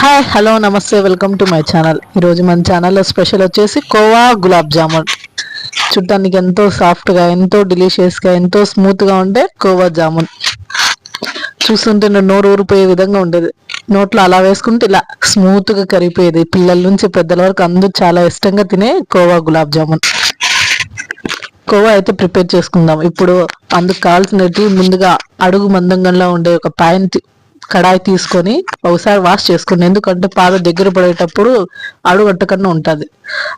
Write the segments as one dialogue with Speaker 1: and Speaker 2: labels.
Speaker 1: Hi hello నమస్తే welcome to my channel ఈరోజు మన ఛానల్లో స్పెషల్ వచ్చేసి కోవా గులాబ్ జామున్. చూడటానికి ఎంతో సాఫ్ట్గా ఎంతో డిలీషియస్గా ఎంతో స్మూత్గా ఉండే కోవా జామున్. చూస్తుంటే నోరు ఊరిపోయే విధంగా ఉండేది. నోట్లో అలా వేసుకుంటే ఇలా స్మూత్గా కరిగిపోయేది. పిల్లల నుంచి పెద్దల వరకు అందరూ చాలా ఇష్టంగా తినే కోవా గులాబ్ జామున్. కోవా అయితే ప్రిపేర్ చేసుకుందాం. ఇప్పుడు అందుకు కావాల్సినట్టు ముందుగా అడుగు మందంగంలో ఉండే ఒక పాయింట్ కడాయి తీసుకొని ఒకసారి వాష్ చేసుకోండి ఎందుకంటే పాద దగ్గర పడేటప్పుడు అడుగట్టకుండా ఉంటుంది.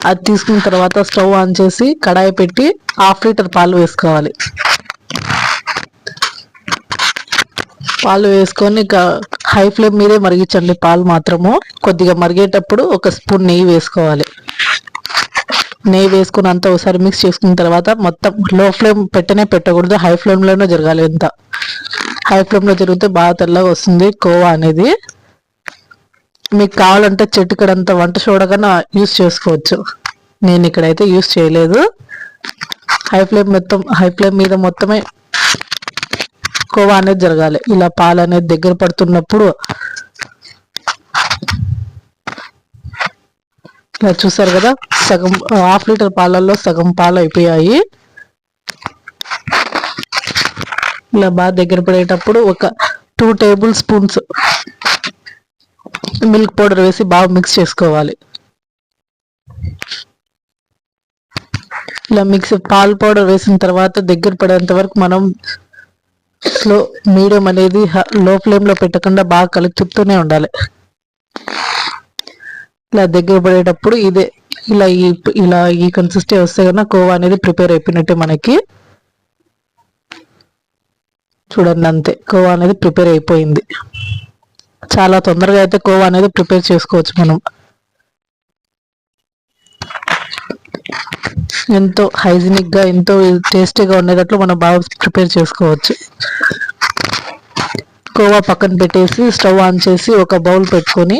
Speaker 1: అది తీసుకున్న తర్వాత స్టవ్ ఆన్ చేసి కడాయి పెట్టి హాఫ్ లీటర్ పాలు వేసుకోవాలి. పాలు వేసుకొని హై ఫ్లేమ్ మీదే మరిగించండి పాలు మాత్రము. కొద్దిగా మరిగేటప్పుడు ఒక స్పూన్ నెయ్యి వేసుకోవాలి. నెయ్యి వేసుకుని అంతా ఒకసారి మిక్స్ చేసుకున్న తర్వాత మొత్తం లో ఫ్లేమ్ పెట్టనే పెట్టకూడదు హై ఫ్లేమ్లోనే జరగాలి ఎంత హై ఫ్లేమ్లో జరిగితే బాగా తెల్లగా వస్తుంది. కోవా అనేది. మీకు కావాలంటే చెట్టుకడంత వంట చూడగానే యూస్ చేసుకోవచ్చు. నేను ఇక్కడైతే యూస్ చేయలేదు. హై ఫ్లేమ్ మొత్తం హై ఫ్లేమ్ మీద మొత్తమే కోవా అనేది జరగాలి. ఇలా పాలు అనేది దగ్గర పడుతున్నప్పుడు ఇలా చూసారు కదా సగం హాఫ్ లీటర్ పాలల్లో సగం పాలు అయిపోయాయి. ఇలా బాగా దగ్గర పడేటప్పుడు ఒక two tablespoons milk powder వేసి బాగా మిక్స్ చేసుకోవాలి. ఇలా మిక్స్ పాల్ పౌడర్ వేసిన తర్వాత దగ్గర పడేంత వరకు మనం స్లో మీడియం అనేది లో ఫ్లేమ్లో పెట్టకుండా బాగా కలుపుతూనే ఉండాలి. ఇలా దగ్గర పడేటప్పుడు ఇదే ఇలా ఈ ఇలా ఈ కన్సిస్టే వస్తే కన్నా కోవా అనేది ప్రిపేర్ అయిపోయినట్టే మనకి. చూడండి అంతే. కోవా అనేది ప్రిపేర్ అయిపోయింది. చాలా తొందరగా అయితే కోవా అనేది ప్రిపేర్ చేసుకోవచ్చు మనం. ఎంతో హైజీనిక్గా ఎంతో టేస్టీగా ఉండేటట్లు మనం బాగా ప్రిపేర్ చేసుకోవచ్చు. కోవా పక్కన పెట్టేసి స్టవ్ ఆన్ చేసి ఒక బౌల్ పెట్టుకొని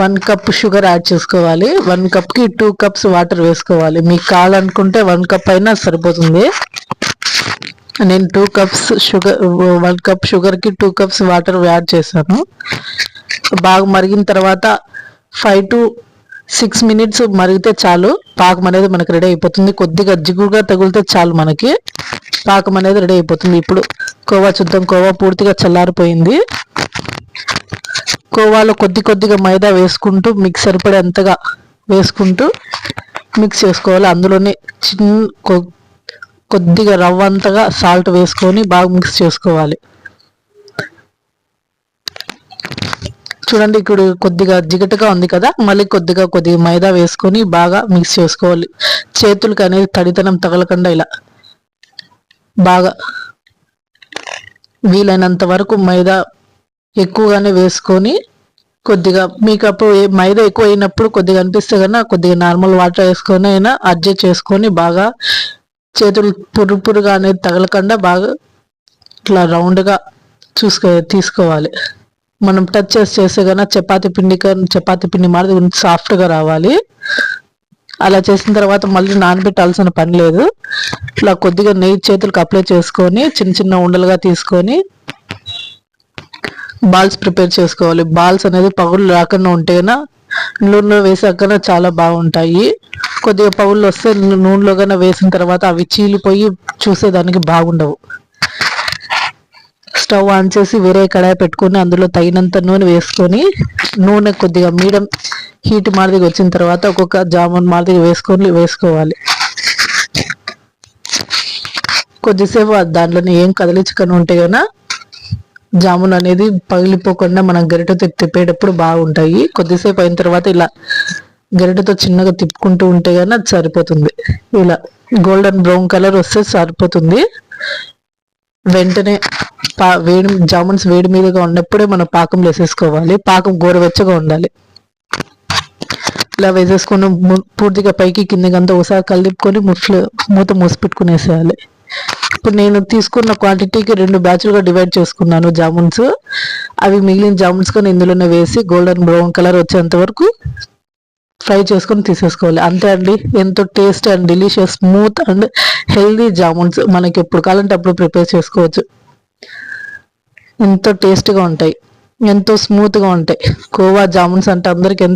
Speaker 1: వన్ కప్ షుగర్ యాడ్ చేసుకోవాలి. వన్ కప్కి టూ కప్స్ వాటర్ వేసుకోవాలి. మీకు కావాలనుకుంటే వన్ కప్ అయినా సరిపోతుంది. నేను two cups sugar one cup షుగర్కి టూ కప్స్ వాటర్ యాడ్ చేశాను. బాగా మరిగిన తర్వాత ఫైవ్ టు సిక్స్ మినిట్స్ మరిగితే చాలు. పాకం అనేది మనకి రెడీ అయిపోతుంది. కొద్దిగా జిగుగా తగిలితే చాలు మనకి. పాకం అనేది రెడీ అయిపోతుంది. ఇప్పుడు కోవా చూద్దాం. కోవా పూర్తిగా చల్లారిపోయింది. కోవాలో కొద్ది కొద్దిగా మైదా వేసుకుంటూ మీకు సరిపడేంతగా వేసుకుంటూ మిక్స్ చేసుకోవాలి. అందులోనే చిన్న కొద్దిగా రవ్వంతగా సాల్ట్ వేసుకొని బాగా మిక్స్ చేసుకోవాలి. చూడండి ఇక్కడ కొద్దిగా జిగటగా ఉంది కదా మళ్ళీ కొద్దిగా కొద్దిగా మైదా వేసుకొని బాగా మిక్స్ చేసుకోవాలి. చేతులకి అనేది తడితనం తగలకుండా ఇలా బాగా వీలైనంత వరకు మైదా ఎక్కువగానే వేసుకొని కొద్దిగా మీకు అప్పుడు మైదా ఎక్కువ అయినప్పుడు కొద్దిగా అనిపిస్తే కన్నా కొద్దిగా నార్మల్ వాటర్ వేసుకొని అయినా అడ్జస్ట్ చేసుకొని బాగా చేతులు పురుపురుగా అనేది తగలకుండా బాగా ఇట్లా రౌండ్గా చూసుకో తీసుకోవాలి. మనం టచ్ చేసి చేస్తే కన్నా చపాతి పిండి చపాతి పిండి మాది సాఫ్ట్గా రావాలి. అలా చేసిన తర్వాత మళ్ళీ నానబెట్టాల్సిన పని లేదు. ఇట్లా కొద్దిగా నెయ్యి చేతులకు అప్లై చేసుకొని చిన్న చిన్న ఉండలుగా తీసుకొని బాల్స్ ప్రిపేర్ చేసుకోవాలి. బాల్స్ అనేది పగులు రాకుండా ఉంటేనా నూనెలో వేసాకనే చాలా బాగుంటాయి. కొద్దిగా పౌళ్ళు వస్తే నూనెలో కన్నా వేసిన తర్వాత అవి చీలిపోయి చూసేదానికి బాగుండవు. స్టవ్ ఆన్ చేసి వేరే కడాయి పెట్టుకొని అందులో తగినంత నూనె వేసుకొని నూనె కొద్దిగా మీడియం హీట్ మాదిరిగా వచ్చిన తర్వాత ఒక్కొక్క జామున్ మాదిరిగా వేసుకొని వేసుకోవాలి. కొద్దిసేపు దాంట్లోనే ఏం కదిలించుకొని ఉంటే కన్నా జామున్ అనేది పగిలిపోకుండా మనం గరిటెతో తిప్పేటప్పుడు బాగుంటాయి. కొద్దిసేపు అయిన తర్వాత ఇలా గరిటెతో చిన్నగా తిప్పుకుంటూ ఉంటే కానీ అది సరిపోతుంది. ఇలా గోల్డెన్ బ్రౌన్ కలర్ వస్తే సరిపోతుంది. వెంటనే పా వేడి జామున్స్ వేడి మీదగా ఉన్నప్పుడే మనం పాకం వేసేసుకోవాలి. పాకం గోరవెచ్చగా ఉండాలి. ఇలా వేసేసుకుని పూర్తిగా పైకి కిందకంతా ఒకసారి కలిపుకొని ముట్లు మూత మూసి పెట్టుకునేసేయాలి. ఇప్పుడు నేను తీసుకున్న క్వాంటిటీకి రెండు బ్యాచ్లుగా డివైడ్ చేసుకున్నాను జామున్స్. అవి మిగిలిన జామున్స్ కానీ ఇందులోనే వేసి గోల్డెన్ బ్రౌన్ కలర్ వచ్చేంత వరకు ఫ్రై చేసుకొని తీసేసుకోవాలి. అంతే అండి ఎంతో taste and delicious smooth and healthy jamuns మనకి ఎప్పుడు కావాలంటే అప్పుడు ప్రిపేర్ చేసుకోవచ్చు. ఎంతో టేస్ట్గా ఉంటాయి. ఎంతో స్మూత్గా ఉంటాయి. కోవా జామున్స్ అంటే అందరికి